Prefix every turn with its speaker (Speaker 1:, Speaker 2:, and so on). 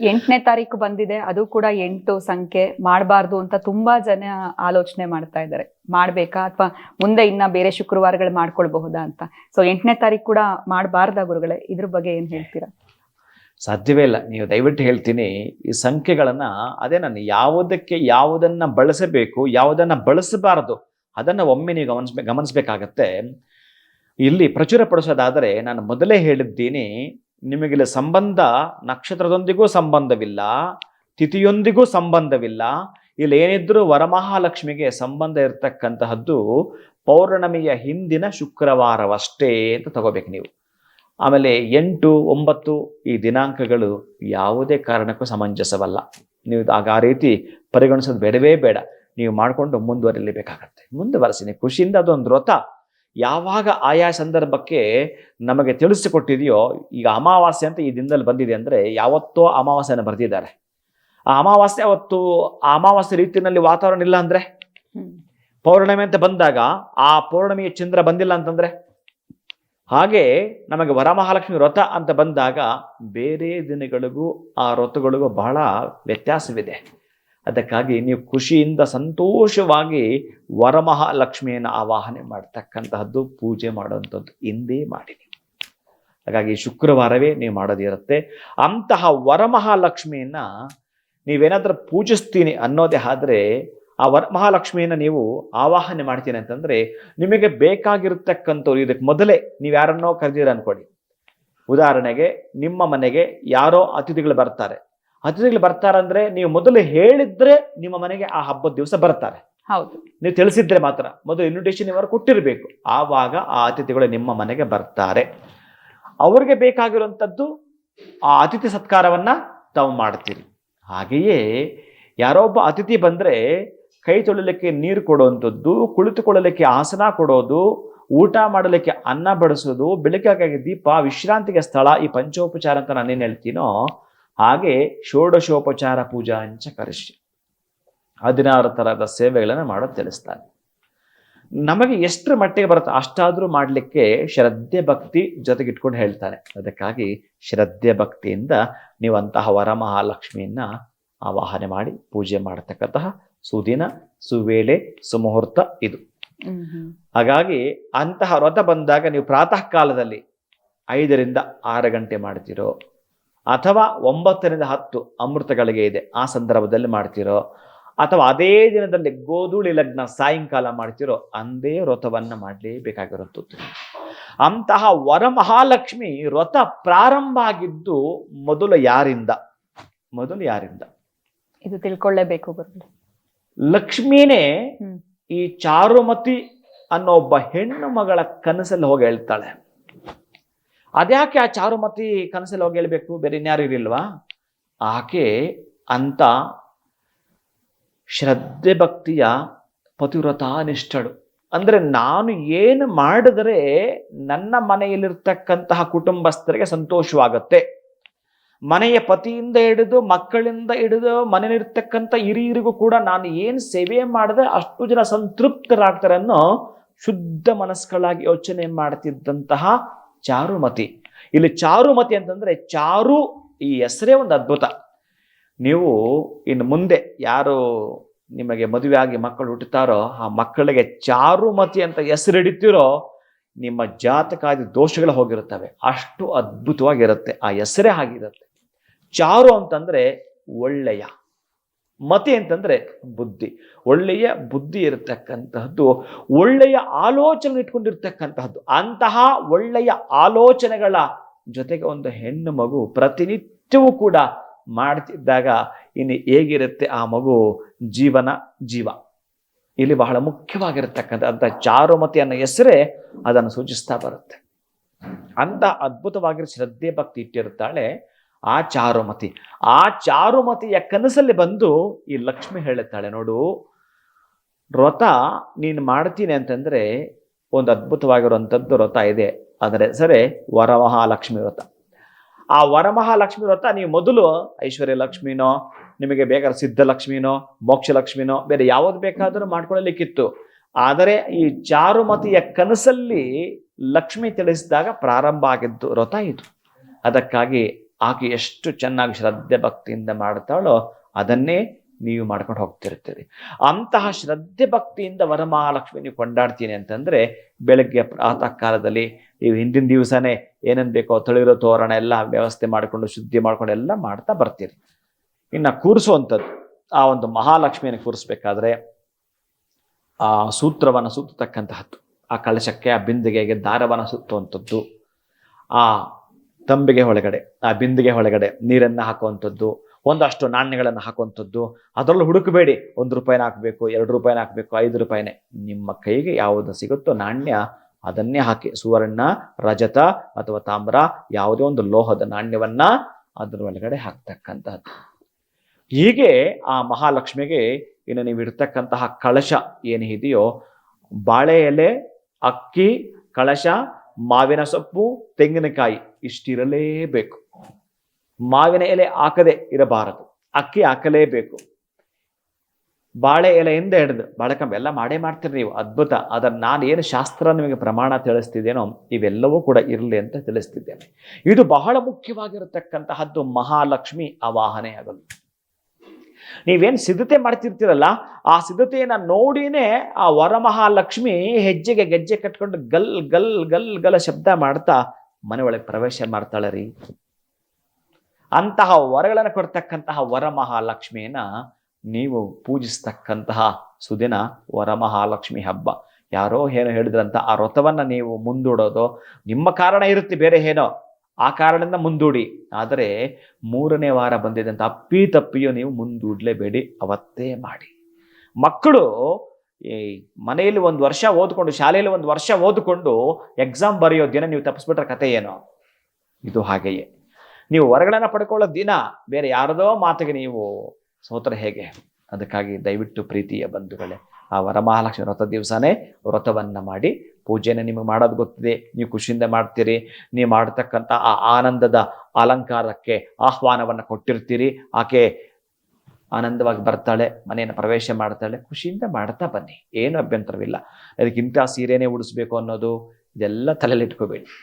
Speaker 1: ಎಂಟನೇ ತಾರೀಕು ಬಂದಿದೆ, ಅದು ಕೂಡ ಎಂಟು ಸಂಖ್ಯೆ ಮಾಡಬಾರ್ದು ಅಂತ ತುಂಬಾ ಜನ ಆಲೋಚನೆ ಮಾಡ್ತಾ ಇದ್ದಾರೆ. ಮಾಡ್ಬೇಕಾ ಅಥವಾ ಮುಂದೆ ಇನ್ನ ಬೇರೆ ಶುಕ್ರವಾರಗಳು ಮಾಡ್ಕೊಳ್ಬಹುದಾ ಅಂತ. ಸೊ ಎಂಟನೇ ತಾರೀಕು ಕೂಡ ಮಾಡಬಾರ್ದ ಗುರುಗಳೇ? ಇದ್ರ ಬಗ್ಗೆ ಏನ್ ಹೇಳ್ತೀರಾ?
Speaker 2: ಸಾಧ್ಯವೇ ಇಲ್ಲ. ನೀವು ದಯವಿಟ್ಟು ಹೇಳ್ತೀನಿ, ಈ ಸಂಖ್ಯೆಗಳನ್ನ ಅದೇ ನಾನು ಯಾವುದಕ್ಕೆ ಯಾವುದನ್ನ ಬಳಸಬೇಕು, ಯಾವುದನ್ನ ಬಳಸಬಾರದು, ಅದನ್ನ ಒಮ್ಮೆ ನೀವು ಗಮನಿಸ್, ಗಮನಿಸ್ಬೇಕಾಗತ್ತೆ. ಇಲ್ಲಿ ಪ್ರಚುರಪಡಿಸೋದಾದರೆ ನಾನು ಮೊದಲೇ ಹೇಳಿದ್ದೀನಿ ನಿಮಗಿಲ್ಲಿ ಸಂಬಂಧ, ನಕ್ಷತ್ರದೊಂದಿಗೂ ಸಂಬಂಧವಿಲ್ಲ, ತಿಥಿಯೊಂದಿಗೂ ಸಂಬಂಧವಿಲ್ಲ. ಇಲ್ಲಿ ಏನಿದ್ರೂ ವರಮಹಾಲಕ್ಷ್ಮಿಗೆ ಸಂಬಂಧ ಇರತಕ್ಕಂತಹದ್ದು ಪೌರ್ಣಮಿಯ ಹಿಂದಿನ ಶುಕ್ರವಾರವಷ್ಟೇ ಅಂತ ತಗೋಬೇಕು ನೀವು. ಆಮೇಲೆ ಎಂಟು, ಒಂಬತ್ತು ಈ ದಿನಾಂಕಗಳು ಯಾವುದೇ ಕಾರಣಕ್ಕೂ ಸಮಂಜಸವಲ್ಲ. ನೀವು ಆಗ ಆ ರೀತಿ ಪರಿಗಣಿಸೋದು ಬೇಡವೇ ಬೇಡ. ನೀವು ಮಾಡಿಕೊಂಡು ಮುಂದುವರಿಲೇಬೇಕಾಗತ್ತೆ ಮುಂದುವರೆಸಿ, ನೀವು ಖುಷಿಯಿಂದ ಅದೊಂದು ವ್ರತ. ಯಾವಾಗ ಆಯಾ ಸಂದರ್ಭಕ್ಕೆ ನಮಗೆ ತಿಳಿಸಿಕೊಟ್ಟಿದೆಯೋ ಈಗ ಅಮಾವಾಸ್ಯೆ ಅಂತ ಈ ದಿನದಲ್ಲಿ ಬಂದಿದೆ ಅಂದರೆ ಯಾವತ್ತೋ ಅಮಾವಾಸ್ಯೆನ ಬರೆದಿದ್ದಾರೆ. ಆ ಅಮಾವಾಸ್ಯೆ ಅವತ್ತು ಆ ಅಮಾವಾಸ್ಯೆ ರೀತಿಯಲ್ಲಿ ವಾತಾವರಣ ಇಲ್ಲ ಅಂದರೆ. ಪೌರ್ಣಮಿ ಅಂತ ಬಂದಾಗ ಆ ಪೌರ್ಣಮಿಯ ಚಂದ್ರ ಬಂದಿಲ್ಲ ಅಂತಂದರೆ? ಹಾಗೆ ನಮಗೆ ವರಮಹಾಲಕ್ಷ್ಮಿ ವ್ರತ ಅಂತ ಬಂದಾಗ ಬೇರೆ ದಿನಗಳಿಗೂ ಆ ವ್ರತಗಳಿಗೂ ಬಹಳ ವ್ಯತ್ಯಾಸವಿದೆ. ಅದಕ್ಕಾಗಿ ನೀವು ಖುಷಿಯಿಂದ ಸಂತೋಷವಾಗಿ ವರಮಹಾಲಕ್ಷ್ಮಿಯನ್ನು ಆವಾಹನೆ ಮಾಡ್ತಕ್ಕಂತಹದ್ದು ಪೂಜೆ ಮಾಡುವಂಥದ್ದು ಹಿಂದೆ ಮಾಡಿ ಹಾಗಾಗಿ ಶುಕ್ರವಾರವೇ ನೀವು ಮಾಡೋದಿರುತ್ತೆ. ಅಂತಹ ವರಮಹಾಲಕ್ಷ್ಮಿಯನ್ನು ನೀವೇನಾದರೂ ಪೂಜಿಸ್ತೀನಿ ಅನ್ನೋದೇ ಆದರೆ ಆ ವರಮಹಾಲಕ್ಷ್ಮಿಯನ್ನ ನೀವು ಆವಾಹನೆ ಮಾಡ್ತೀನಿ ಅಂತಂದರೆ ನಿಮಗೆ ಬೇಕಾಗಿರ್ತಕ್ಕಂಥವ್ರು, ಇದಕ್ಕೆ ಮೊದಲೇ ನೀವು ಯಾರನ್ನೋ ಕರೆದಿರ ಅನ್ಕೊಳ್ಳಿ. ಉದಾಹರಣೆಗೆ ನಿಮ್ಮ ಮನೆಗೆ ಯಾರೋ ಅತಿಥಿಗಳು ಬರ್ತಾರೆ. ಅತಿಥಿಗಳು ಬರ್ತಾರಂದ್ರೆ ನೀವು ಮೊದಲು ಹೇಳಿದ್ರೆ ನಿಮ್ಮ ಮನೆಗೆ ಆ ಹಬ್ಬದ ದಿವಸ ಬರ್ತಾರೆ.
Speaker 1: ಹೌದು.
Speaker 2: ನೀವು ತಿಳಿಸಿದ್ರೆ ಮಾತ್ರ ಮೊದಲು ಇನ್ವಿಟೇಷನ್ ಇವರು ಕೊಟ್ಟಿರಬೇಕು. ಆವಾಗ ಆ ಅತಿಥಿಗಳು ನಿಮ್ಮ ಮನೆಗೆ ಬರ್ತಾರೆ. ಅವ್ರಿಗೆ ಬೇಕಾಗಿರುವಂಥದ್ದು ಆ ಅತಿಥಿ ಸತ್ಕಾರವನ್ನ ತಾವು ಮಾಡ್ತೀರಿ. ಹಾಗೆಯೇ ಯಾರೋ ಒಬ್ಬ ಅತಿಥಿ ಬಂದ್ರೆ ಕೈ ತೊಳಿಲಿಕ್ಕೆ ನೀರು ಕೊಡುವಂಥದ್ದು ಕುಳಿತುಕೊಳ್ಳಲಿಕ್ಕೆ ಆಸನ ಕೊಡೋದು ಊಟ ಮಾಡಲಿಕ್ಕೆ ಅನ್ನ ಬಡಿಸೋದು ಬೆಳಕಾಗಿ ದೀಪ ವಿಶ್ರಾಂತಿಗೆ ಸ್ಥಳ ಈ ಪಂಚೋಪಚಾರ ಅಂತ ನಾನೇನು ಹೇಳ್ತೀನೋ ಹಾಗೆ ಷೋಡಶೋಪಚಾರ ಪೂಜಾ ಅಂಚ ಕರಿಷ್ಯ. ಹದಿನಾರು ಥರದ ಸೇವೆಗಳನ್ನು ಮಾಡೋ ತಿಳಿಸ್ತಾನೆ. ನಮಗೆ ಎಷ್ಟರ ಮಟ್ಟಿಗೆ ಬರುತ್ತೆ ಅಷ್ಟಾದರೂ ಮಾಡಲಿಕ್ಕೆ ಶ್ರದ್ಧೆ ಭಕ್ತಿ ಜೊತೆಗೆ ಇಟ್ಕೊಂಡು ಹೇಳ್ತಾರೆ ಅದಕ್ಕಾಗಿ ಶ್ರದ್ಧೆ ಭಕ್ತಿಯಿಂದ ನೀವು ಅಂತಹ ವರಮಹಾಲಕ್ಷ್ಮಿಯನ್ನ ಆವಾಹನೆ ಮಾಡಿ ಪೂಜೆ ಮಾಡತಕ್ಕಂತಹ ಸುದಿನ ಸುವೇಳೆ ಸುಮುಹೂರ್ತ ಇದು. ಹಾಗಾಗಿ ಅಂತಹ ವ್ರತ ಬಂದಾಗ ನೀವು ಪ್ರಾತಃ ಕಾಲದಲ್ಲಿ ಐದರಿಂದ ಆರು ಗಂಟೆ ಮಾಡ್ತಿರೋ ಅಥವಾ ಒಂಬತ್ತರಿಂದ ಹತ್ತು ಅಮೃತಗಳಿಗೆ ಇದೆ. ಆ ಸಂದರ್ಭದಲ್ಲಿ ಮಾಡ್ತಿರೋ ಅಥವಾ ಅದೇ ದಿನದಲ್ಲಿ ಗೋಧೂಳಿ ಲಗ್ನ ಸಾಯಂಕಾಲ ಮಾಡ್ತಿರೋ ಅಂದೇ ವ್ರತವನ್ನ ಮಾಡಲೇಬೇಕಾಗಿರುತ್ತದೆ ಅಂತಹ ವರಮಹಾಲಕ್ಷ್ಮಿ ವ್ರತ ಪ್ರಾರಂಭ ಆಗಿದ್ದು ಮೊದಲು ಯಾರಿಂದ? ಮೊದಲು ಯಾರಿಂದ?
Speaker 1: ಇದು ತಿಳ್ಕೊಳ್ಳೇಬೇಕು
Speaker 2: ಲಕ್ಷ್ಮೀನೇ ಈ ಚಾರುಮತಿ ಅನ್ನೋ ಒಬ್ಬ ಹೆಣ್ಣು ಮಗಳ ಕನಸಲ್ಲಿ ಹೋಗಿ ಹೇಳ್ತಾಳೆ. ಅದ್ಯಾಕೆ ಆ ಚಾರುಮತಿ ಕನಸಲ್ಲಿ ಹೋಗಿ ಹೇಳ್ಬೇಕು? ಬೇರೆ ಇನ್ಯಾರು ಇರಲಿಲ್ವಾ? ಆಕೆ ಅಂತ ಶ್ರದ್ಧೆ ಭಕ್ತಿಯ ಪತಿವ್ರತ ನಿಷ್ಠಳು. ಅಂದರೆ ನಾನು ಏನು ಮಾಡಿದರೆ ನನ್ನ ಮನೆಯಲ್ಲಿರ್ತಕ್ಕಂತಹ ಕುಟುಂಬಸ್ಥರಿಗೆ ಸಂತೋಷವಾಗತ್ತೆ? ಮನೆಯ ಪತಿಯಿಂದ ಹಿಡಿದು, ಮಕ್ಕಳಿಂದ ಹಿಡಿದು, ಮನೆಯಲ್ಲಿರ್ತಕ್ಕಂಥ ಹಿರಿಯರಿಗೂ ಕೂಡ ನಾನು ಏನು ಸೇವೆ ಮಾಡಿದೆ ಅಷ್ಟು ಜನ ಸಂತೃಪ್ತರಾಗ್ತಾರೆ ಅನ್ನೋ ಶುದ್ಧ ಮನಸ್ಸುಗಳಾಗಿ ಯೋಚನೆ ಮಾಡ್ತಿದ್ದಂತಹ ಚಾರುಮತಿ. ಇಲ್ಲಿ ಚಾರುಮತಿ ಅಂತಂದರೆ ಚಾರು ಈ ಹೆಸರೇ ಒಂದು ಅದ್ಭುತ. ನೀವು ಇನ್ನು ಮುಂದೆ ಯಾರು ನಿಮಗೆ ಮದುವೆ ಆಗಿ ಮಕ್ಕಳು ಹುಟ್ಟುತ್ತಾರೋ ಆ ಮಕ್ಕಳಿಗೆ ಚಾರುಮತಿ ಅಂತ ಹೆಸರಿಡಿತೀರೋ ನಿಮ್ಮ ಜಾತಕಾದಿ ದೋಷಗಳು ಹೋಗಿರುತ್ತವೆ. ಅಷ್ಟು ಅದ್ಭುತವಾಗಿರುತ್ತೆ. ಆ ಹೆಸರೇ ಆಗಿರುತ್ತೆ ಚಾರು ಅಂತಂದರೆ ಒಳ್ಳೆಯ. ಮತಿ ಅಂತಂದರೆ ಬುದ್ಧಿ. ಒಳ್ಳೆಯ ಬುದ್ಧಿ ಇರತಕ್ಕಂತಹದ್ದು, ಒಳ್ಳೆಯ ಆಲೋಚನೆ ಇಟ್ಕೊಂಡಿರ್ತಕ್ಕಂತಹದ್ದು, ಅಂತಹ ಒಳ್ಳೆಯ ಆಲೋಚನೆಗಳ ಜೊತೆಗೆ ಒಂದು ಹೆಣ್ಣು ಮಗು ಪ್ರತಿನಿತ್ಯವೂ ಕೂಡ ಮಾಡ್ತಿದ್ದಾಗ ಇನ್ನು ಹೇಗಿರುತ್ತೆ ಆ ಮಗು? ಜೀವನ ಜೀವ. ಇಲ್ಲಿ ಬಹಳ ಮುಖ್ಯವಾಗಿರತಕ್ಕಂಥ ಅಂತ ಚಾರುಮತಿ ಅನ್ನೋ ಹೆಸರೇ ಅದನ್ನು ಸೂಚಿಸ್ತಾ ಬರುತ್ತೆ. ಅಂತ ಅದ್ಭುತವಾಗಿರೋ ಶ್ರದ್ಧೆ ಭಕ್ತಿ ಇಟ್ಟಿರುತ್ತಾಳೆ ಆ ಚಾರುಮತಿ, ಆ ಚಾರುಮತಿಯ ಕನಸಲ್ಲಿ ಬಂದು ಈ ಲಕ್ಷ್ಮಿ ಹೇಳುತ್ತಾಳೆ, ನೋಡು ವ್ರತ ನೀನು ಮಾಡ್ತೀನಿ ಅಂತಂದರೆ ಒಂದು ಅದ್ಭುತವಾಗಿರುವಂಥದ್ದು ವ್ರತ ಇದೆ. ಆದರೆ ಸರಿ, ವರಮಹಾಲಕ್ಷ್ಮಿ ವ್ರತ ಆ ವರಮಹಾಲಕ್ಷ್ಮಿ ವ್ರತ ನೀವು ಮೊದಲು ಐಶ್ವರ್ಯ ಲಕ್ಷ್ಮಿನೋ, ನಿಮಗೆ ಬೇಕಾದ್ರೆ ಸಿದ್ಧಲಕ್ಷ್ಮಿನೋ ಮೋಕ್ಷ ಲಕ್ಷ್ಮಿನೋ, ಬೇರೆ ಯಾವುದು ಬೇಕಾದರೂ ಮಾಡ್ಕೊಳ್ಳಲಿಕ್ಕಿತ್ತು. ಆದರೆ ಈ ಚಾರುಮತಿಯ ಕನಸಲ್ಲಿ ಲಕ್ಷ್ಮಿ ತಿಳಿಸಿದಾಗ ಪ್ರಾರಂಭ ಆಗಿದ್ದು ವ್ರತ ಇದು. ಅದಕ್ಕಾಗಿ ಆಕೆ ಎಷ್ಟು ಚೆನ್ನಾಗಿ ಶ್ರದ್ಧೆ ಭಕ್ತಿಯಿಂದ ಮಾಡ್ತಾಳೋ ಅದನ್ನೇ ನೀವು ಮಾಡ್ಕೊಂಡು ಹೋಗ್ತಿರ್ತೀರಿ. ಅಂತಹ ಶ್ರದ್ಧೆ ಭಕ್ತಿಯಿಂದ ವರಮಹಾಲಕ್ಷ್ಮಿ ನೀವು ಕೊಂಡಾಡ್ತೀನಿ ಅಂತಂದ್ರೆ ಬೆಳಗ್ಗೆ ಪ್ರಾತಃ ಕಾಲದಲ್ಲಿ ನೀವು ಹಿಂದಿನ ದಿವಸನೇ ಏನೇನು ಬೇಕೋ ತೊಳಿರೋ ತೋರಣ ಎಲ್ಲ ವ್ಯವಸ್ಥೆ ಮಾಡಿಕೊಂಡು, ಶುದ್ಧಿ ಮಾಡ್ಕೊಂಡು ಎಲ್ಲ ಮಾಡ್ತಾ ಬರ್ತೀರಿ. ಇನ್ನು ಕೂರಿಸುವಂಥದ್ದು, ಆ ಒಂದು ಮಹಾಲಕ್ಷ್ಮಿಯನ್ನು ಕೂರಿಸ್ಬೇಕಾದ್ರೆ ಆ ಸೂತ್ರವನ್ನು ಸುತ್ತತಕ್ಕಂತಹದ್ದು, ಆ ಕಳಶಕ್ಕೆ, ಆ ಬಿಂದಿಗೆಗೆ ದಾರವನ್ನು ಸುತ್ತುವಂಥದ್ದು, ಆ ತಂಬಿಗೆ ಒಳಗಡೆ ಆ ಬಿಂದಿಗೆ ಒಳಗಡೆ ನೀರನ್ನು ಹಾಕುವಂಥದ್ದು, ಒಂದಷ್ಟು ನಾಣ್ಯಗಳನ್ನು ಹಾಕುವಂಥದ್ದು, ಅದರಲ್ಲೂ ಹುಡುಕಬೇಡಿ. ಒಂದು ರೂಪಾಯಿನ ಹಾಕಬೇಕು, ಎರಡು ರೂಪಾಯಿನ ಹಾಕಬೇಕು, ಐದು ರೂಪಾಯಿನೇ. ನಿಮ್ಮ ಕೈಗೆ ಯಾವುದು ಸಿಗುತ್ತೋ ನಾಣ್ಯ, ಅದನ್ನೇ ಹಾಕಿ. ಸುವರ್ಣ, ರಜತ ಅಥವಾ ತಾಮ್ರ, ಯಾವುದೇ ಒಂದು ಲೋಹದ ನಾಣ್ಯವನ್ನ ಅದರ ಒಳಗಡೆ ಹಾಕ್ತಕ್ಕಂತಹದ್ದು ಹೀಗೆ ಆ ಮಹಾಲಕ್ಷ್ಮಿಗೆ ಇನ್ನು ನೀವು ಇಡ್ತಕ್ಕಂತಹ ಕಳಶ ಏನಿದೆಯೋ ಬಾಳೆ ಎಲೆ, ಅಕ್ಕಿ, ಕಳಶ, ಮಾವಿನ ಸೊಪ್ಪು, ತೆಂಗಿನಕಾಯಿ ಇಷ್ಟಿರಲೇಬೇಕು. ಮಾವಿನ ಎಲೆ ಹಾಕದೆ ಇರಬಾರದು. ಅಕ್ಕಿ ಹಾಕಲೇಬೇಕು. ಬಾಳೆ ಎಲೆಯಿಂದ ಹಿಡಿದು, ಬಾಳೆಕಂಬ ಎಲ್ಲ ಮಾಡೇ ಮಾಡ್ತೀರಿ ನೀವು, ಅದ್ಭುತ. ಅದರ ನಾನು ಏನು ಶಾಸ್ತ್ರ ನಿಮಗೆ ಪ್ರಮಾಣ ತಿಳಿಸ್ತಿದ್ದೇನೋ, ಇವೆಲ್ಲವೂ ಕೂಡ ಇರಲಿ ಅಂತ ತಿಳಿಸ್ತಿದ್ದೇನೆ. ಇದು ಬಹಳ ಮುಖ್ಯವಾಗಿರತಕ್ಕಂತಹದ್ದು ಮಹಾಲಕ್ಷ್ಮಿ ಆವಾಹನೆ ಆಗಲು. ನೀವೇನು ಸಿದ್ಧತೆ ಮಾಡ್ತಿರ್ತೀರಲ್ಲ, ಆ ಸಿದ್ಧತೆಯನ್ನ ನೋಡಿನೇ ಆ ವರಮಹಾಲಕ್ಷ್ಮಿ ಹೆಜ್ಜೆಗೆ ಗೆಜ್ಜೆ ಕಟ್ಕೊಂಡು ಗಲ್ ಗಲ್ ಗಲ್, ಗಲ ಶಬ್ದ ಮಾಡ್ತಾ ಮನೆ ಒಳಗೆ ಪ್ರವೇಶ ಮಾಡ್ತಾಳೆ ರೀ. ಅಂತಹ ವರಗಳನ್ನು ಕೊಡ್ತಕ್ಕಂತಹ ವರಮಹಾಲಕ್ಷ್ಮಿಯನ್ನ ನೀವು ಪೂಜಿಸ್ತಕ್ಕಂತಹ ಸುದಿನ ವರಮಹಾಲಕ್ಷ್ಮಿ ಹಬ್ಬ. ಯಾರೋ ಏನೋ ಹೇಳಿದ್ರಂತ ಆ ವ್ರತವನ್ನು ನೀವು ಮುಂದೂಡೋದು ನಿಮ್ಮ ಕಾರಣ ಇರುತ್ತೆ, ಬೇರೆ ಏನೋ. ಆ ಕಾರಣದಿಂದ ಮುಂದೂಡಿ. ಆದರೆ ಮೂರನೇ ವಾರ ಬಂದಿದ್ದಂಥ ಅಪ್ಪಿ ತಪ್ಪಿಯೋ ನೀವು ಮುಂದೂಡಲೇಬೇಡಿ, ಅವತ್ತೇ ಮಾಡಿ. ಮಕ್ಕಳು ಮನೆಯಲ್ಲಿ ಒಂದು ವರ್ಷ ಓದ್ಕೊಂಡು, ಶಾಲೆಯಲ್ಲಿ ಒಂದು ವರ್ಷ ಓದಿಕೊಂಡು ಎಕ್ಸಾಮ್ ಬರೆಯೋ ದಿನ ನೀವು ತಪ್ಪಿಸ್ಬಿಟ್ರೆ ಕತೆ ಏನು? ಇದು ಹಾಗೆಯೇ. ನೀವು ಹೊರಗಡೆನ ಪಡ್ಕೊಳ್ಳೋ ದಿನ, ಬೇರೆ ಯಾರದೋ ಮಾತಿಗೆ ನೀವು ಸೋತರೆ ಹೇಗೆ? ಅದಕ್ಕಾಗಿ ದಯವಿಟ್ಟು ಪ್ರೀತಿಯ ಬಂಧುಗಳೇ, ಆ ವರಮಹಾಲಕ್ಷ್ಮಿ ವ್ರತ ದಿವಸನೇ ವ್ರತವನ್ನು ಮಾಡಿ, ಪೂಜೆನ ನಿಮಗೆ ಮಾಡೋದು ಗೊತ್ತಿದೆ, ನೀವು ಖುಷಿಯಿಂದ ಮಾಡ್ತೀರಿ, ನೀವು ಮಾಡ್ತಕ್ಕಂಥ ಆ ಆನಂದದ ಅಲಂಕಾರಕ್ಕೆ ಆಹ್ವಾನವನ್ನು ಕೊಟ್ಟಿರ್ತೀರಿ, ಆಕೆ ಆನಂದವಾಗಿ ಬರ್ತಾಳೆ, ಮನೆಯನ್ನು ಪ್ರವೇಶ ಮಾಡ್ತಾಳೆ, ಖುಷಿಯಿಂದ ಮಾಡ್ತಾ ಬನ್ನಿ. ಏನು ಅಭ್ಯಂತರವಿಲ್ಲ. ಅದಕ್ಕಿಂತ ಸೀರೆನೇ ಉಡಿಸ್ಬೇಕು ಅನ್ನೋದು ಇದೆಲ್ಲ ತಲೆಯಲ್ಲಿ